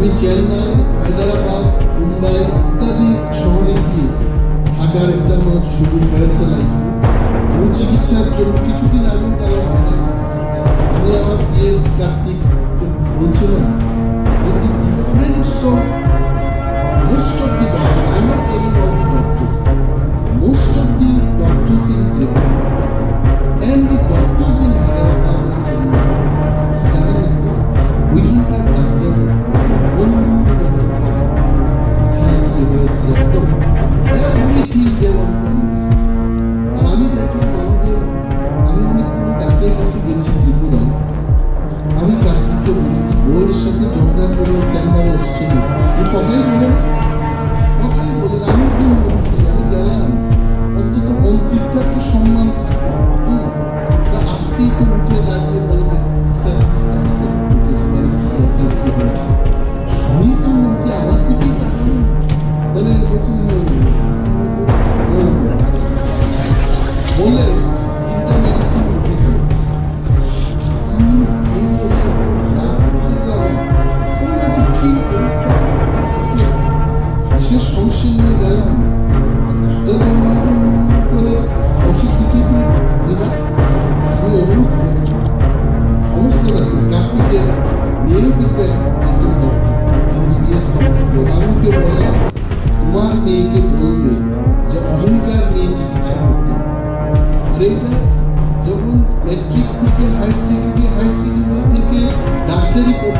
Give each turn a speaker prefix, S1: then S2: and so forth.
S1: আমি চেন্নাই, হায়দ্রাবাদ, মুম্বাই ইত্যাদি শহরে গিয়ে থাকার একটা আমার সুযোগ হয়েছে লাইফে এবং চিকিৎসার জন্য কিছুদিন আগে গেলাম হায়দ্রাবাদ আমি আমার পিএস কার্তিককে বলছিলাম যে দি ডিফারেন্স অফ মোস্ট আমি অনেকগুলো ডাক্তারের কাছে গেছি আমি কার্তিককে বলি কি সাথে ঝগড়া করে চেম্বারে এসছেন কথাই বলে না আমি একজন মন্ত্রী, আমি গেলাম সম্মান সমস্ত তোমার মেয়েকে বলবে যে অহংকার নিয়ে চিকিৎসা করতে আর এটা ডাক্তারি